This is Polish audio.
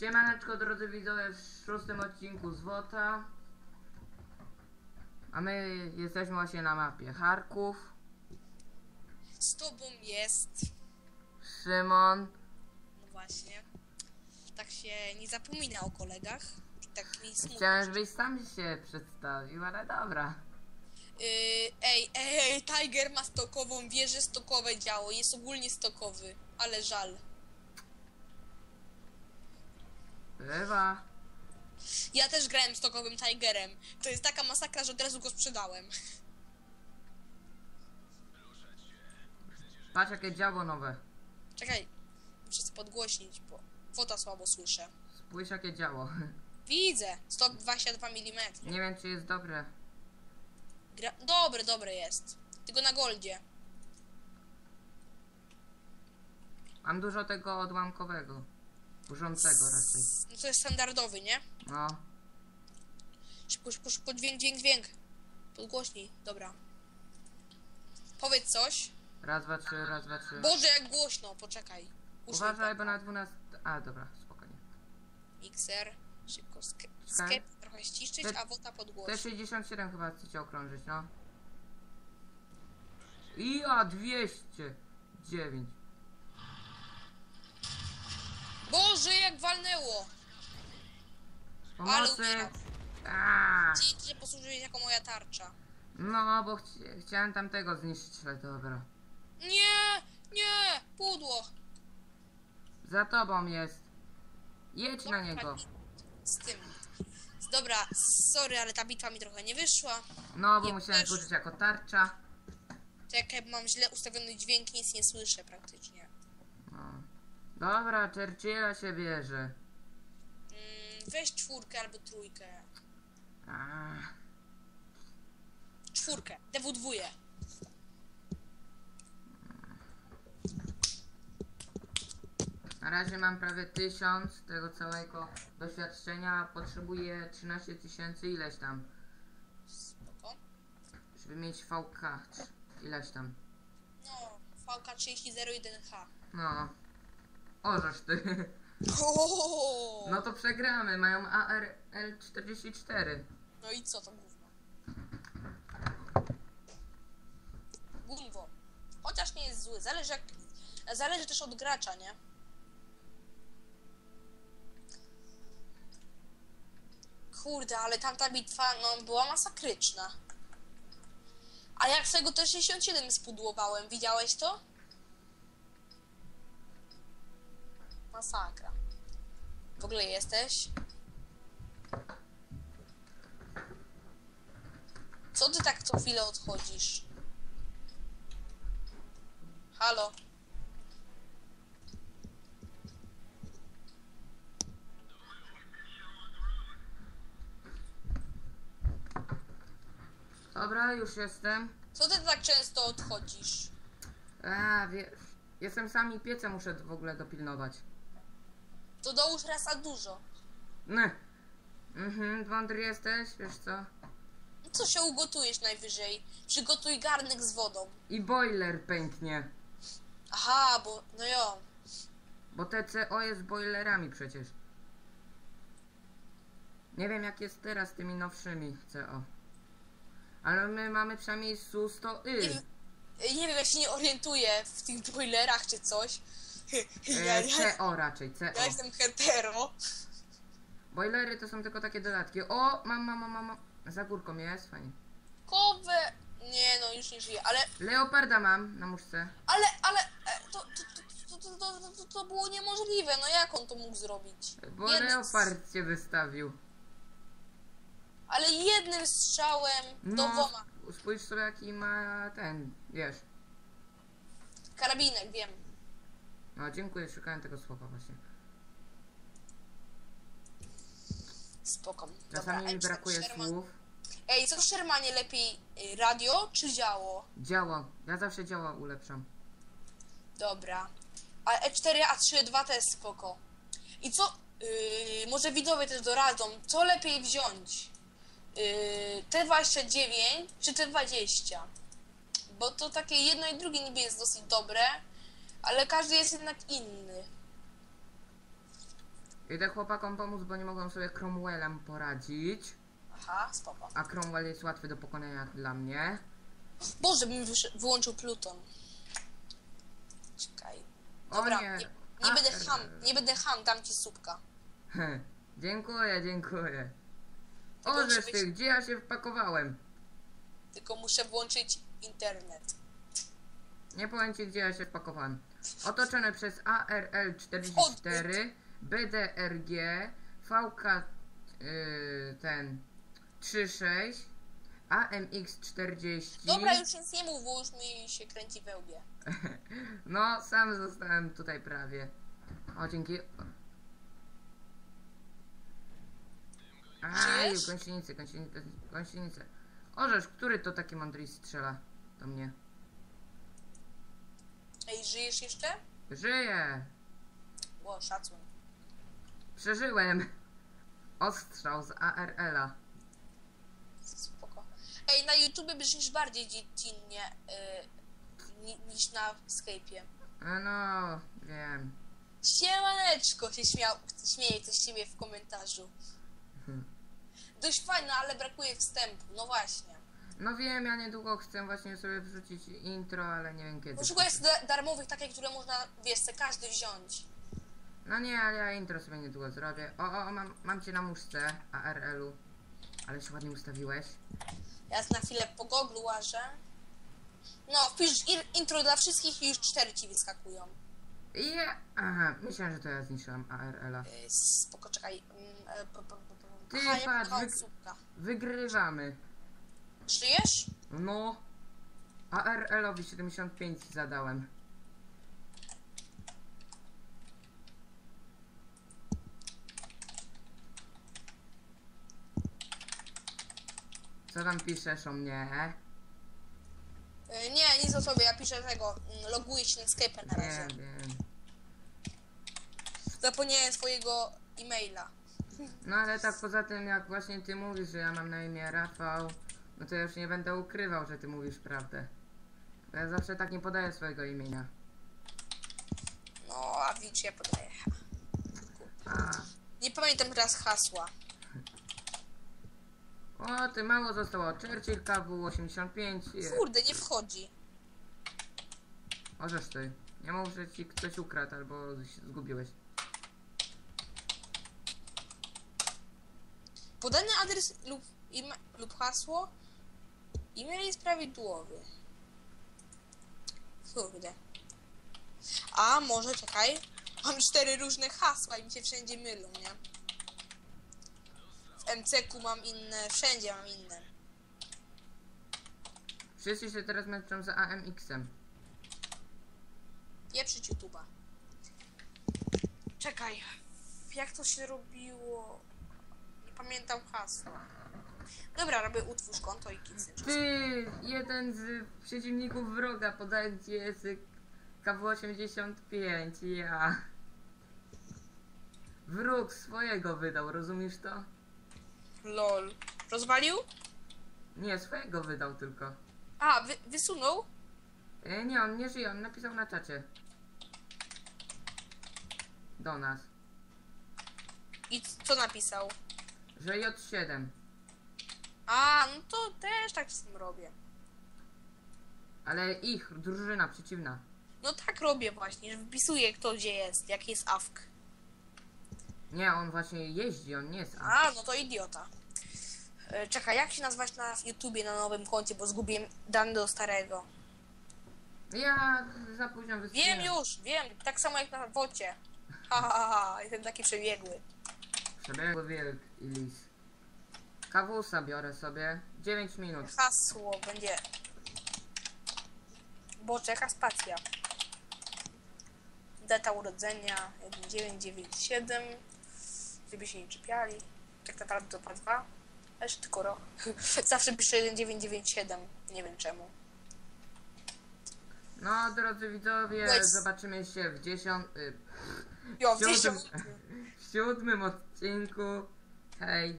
Siemaneczko drodzy widzowie w szóstym odcinku z WOTA A my jesteśmy właśnie na mapie Charków Z tobą jest. Szymon No właśnie. Tak się nie zapomina o kolegach. Tak mi smutno. Chciałem żebyś sam się przedstawił, ale dobra Yy, ej, ej, ej, Tiger ma stokową wieżę, stokowe działo. Jest ogólnie stokowy, ale żal. Bywa Ja też grałem stokowym Tigerem. To jest taka masakra, że od razu go sprzedałem. Patrz jakie działo nowe Czekaj, muszę sobie podgłośnić, bo fota słabo słyszę. Spójrz jakie działo Widzę, 122 mm. Nie wiem czy jest dobre Gra... Dobre, dobre jest. Tylko na goldzie. Mam dużo tego odłamkowego Burzącego raczej No to jest standardowy, nie? No Szybko, szybko, szybko, dźwięk, dźwięk, dźwięk. Podgłośnij, dobra. Powiedz coś. Raz, dwa, trzy, raz, dwa, trzy Boże, jak głośno, poczekaj. Uważaj tak. bo na 12 A dobra, spokojnie Mixer, szybko, sk- skep trochę ściszyć, Te- a wota podgłośnić. T67 chyba chcecie okrążyć, no. I a 209. Boże, jak walnęło! Ale Pomocy! umieram. A, Dzięki, że posłużyłeś jako moja tarcza. no, bo chci chciałem tamtego zniszczyć, ale dobra. Nie, nie, pudło. Za tobą jest. Jedź na niego. Z tym. Dobra, sorry, ale ta bitwa mi trochę nie wyszła. No, bo musiałem też. użyć jako tarcza. Czekaj, mam źle ustawiony dźwięk, nic nie słyszę praktycznie. Dobra, Churchilla się bierze. Mm, weź czwórkę albo trójkę. A, Czwórkę, DW2. na razie mam prawie 1000 tego całego doświadczenia, a potrzebuję 13 tysięcy ileś tam, Spoko. żeby mieć VK. Ileś tam. No, VK3001H. No. Orzesz ty. Ohohoho. No to przegramy, mają ARL44. No i co to gówno? Gunwo. Chociaż nie jest zły, zależy jak... Zależy też od gracza, nie? Kurde, ale tamta bitwa, no, była masakryczna. A jak z tego też 67 spudłowałem, widziałeś to? Masakra. W ogóle jesteś? Co ty tak co chwilę odchodzisz? Halo? Dobra, już jestem. Co ty tak często odchodzisz? A, wiesz, jestem sami piece muszę w ogóle dopilnować. To dołóż raz a dużo. Ne. Mhm, mądry jesteś, wiesz co? No co się ugotujesz najwyżej? Przygotuj garnek z wodą. I boiler pęknie. Aha, bo... no jo. Bo TCO jest boilerami przecież. Nie wiem jak jest teraz z tymi nowszymi CO. Ale my mamy przynajmniej Nie, SU-100Y. wiem- nie wiem, ja się nie orientuję w tych boilerach czy coś. Ja, E, ja, CO raczej, CO. ja jestem hetero. Boilery to są tylko takie dodatki. O, mam, mam, mam, mam. Za górką jest, fajnie. Kowe... Nie no, już nie żyję, ale... Leoparda mam na muszce. Ale, ale... e, To, to, to, to, to, to, to, to było niemożliwe, no jak on to mógł zrobić? Bo Jednym- leopard cię wystawił. Ale jednym strzałem No, dwoma. spójrz sobie jaki ma ten, wiesz. Karabinek, wiem. No dziękuję, szukałem tego słowa właśnie. Spoko. Czasami Ej, mi brakuje Sherman- słów. Ej, co w Shermanie lepiej? y, Radio czy działo? Działa. Ja zawsze działa ulepszam. Dobra. A E E4, A3, 2 jest spoko. I co? Yy, może widzowie też doradzą, co lepiej wziąć? Yy, T29 czy T20? Bo to takie jedno i drugie niby jest dosyć dobre, ale każdy jest jednak inny. Idę chłopakom pomóc, bo nie mogą sobie Cromwellem poradzić. Aha, spoko. A Cromwell jest łatwy do pokonania dla mnie. Boże, bym wysz- wyłączył Pluton. Czekaj. O Dobra, nie. nie, nie A, będę e, ham, nie będę ham, dam ci słupka. dziękuję, dziękuję. Tylko O, muszę żeż być- gdzie ja się wpakowałem? Tylko muszę włączyć internet. Nie powiem ci, gdzie ja się wpakowałem. Otoczone przez ARL 44, BDRG, VK ten 36, AMX 40. Dobra, już nic nie mów, bo już mi się kręci we łbie. No, sam zostałem tutaj prawie. O, dzięki. Aj, Żyjesz? gąsienicy, gąsienice, gąsienice. Orzesz, który to taki mądry strzela do mnie? Ej, żyjesz jeszcze? Żyję! Ło, szacun. Przeżyłem! Ostrzał z ARL-a. Spoko. Ej, na YouTube brzmisz bardziej dziecinnie y, ni, niż na Skype'ie. E, No, wiem. Siemaneczko się śmiał, śmieje ktoś z ciebie w komentarzu. Hmm. Dość fajne, ale brakuje wstępu. No właśnie. No wiem, ja niedługo chcę właśnie sobie wrzucić intro, ale nie wiem kiedy. Poszukuję da- darmowych takie, które można, wiesz, se każdy wziąć. No nie, ale ja intro sobie niedługo zrobię. O, o, mam, mam cię na muszce ARL-u. Ale się ładnie ustawiłeś. Ja na chwilę po Google łażę. No, wpisz ir- intro dla wszystkich i już cztery ci wyskakują. I Aha, myślałem, że to ja zniszczyłam ARL-a. Yy, spoko, czekaj. Mm, e, po- po- po- po- Ty, Aha, patrz, wy-. Wygrywamy. Żyjesz? No. ARL-owi 75 zadałem. Co tam piszesz o mnie? Yy, nie, nic o sobie, ja piszę tego. mm, Loguję się na Skype'a na razie. Nie wiem. Zapomniałem swojego e-maila. No ale tak poza tym, jak właśnie ty mówisz, że ja mam na imię Rafał, no to ja już nie będę ukrywał, że ty mówisz prawdę. Bo ja zawsze tak nie podaję swojego imienia. No, a widzisz, ja podaję. A, Nie pamiętam teraz hasła. o, ty mało zostało. Churchill KW85. je- Kurde, nie wchodzi. Możesz ty. Nie mów, że ci ktoś ukradł albo się zgubiłeś. Podany adres lub, ime- lub hasło. E-mail jest prawidłowy. Kurde. A może czekaj. Mam cztery różne hasła i mi się wszędzie mylą, nie? W MCQ mam inne, wszędzie mam inne. Wszyscy się teraz męczą za AMX-em. Pieprzyć YouTube'a. Czekaj. Jak to się robiło? Nie pamiętam hasła. Dobra, robię utwórz konto i kicy. Ty, jeden z przeciwników wroga podaje gdzie jest KW85, ja. Wróg swojego wydał, rozumiesz to? LOL. Rozwalił? Nie, swojego wydał tylko. A, wy, wysunął? E, nie, on nie żyje, on napisał na czacie. Do nas. I c- co napisał? Że J7. A, no to też tak z tym robię. Ale ich, drużyna przeciwna. No tak robię właśnie, że wpisuję kto gdzie jest, jaki jest AFK. Nie, on właśnie jeździ, on nie jest A. A, no to idiota. E, Czekaj, jak się nazwać na YouTubie na nowym koncie, bo zgubiłem dane do starego. Ja za późno. Wiem już, wiem, tak samo jak na wocie. Ha, ha, ha, ha, jestem taki przebiegły. Przebiegły wilk i lis. Kawusa biorę sobie. 9 minut. Hasło będzie... Bo czeka spacja. Data urodzenia 1997. Żeby się nie czepiali. Tak naprawdę to 2. A jeszcze tylko rok. Zawsze piszę 1997. Nie wiem czemu. No, drodzy widzowie, Weź. zobaczymy się w dziesiątym... Jo, w Siódmym- 10. w siódmym odcinku. Hej.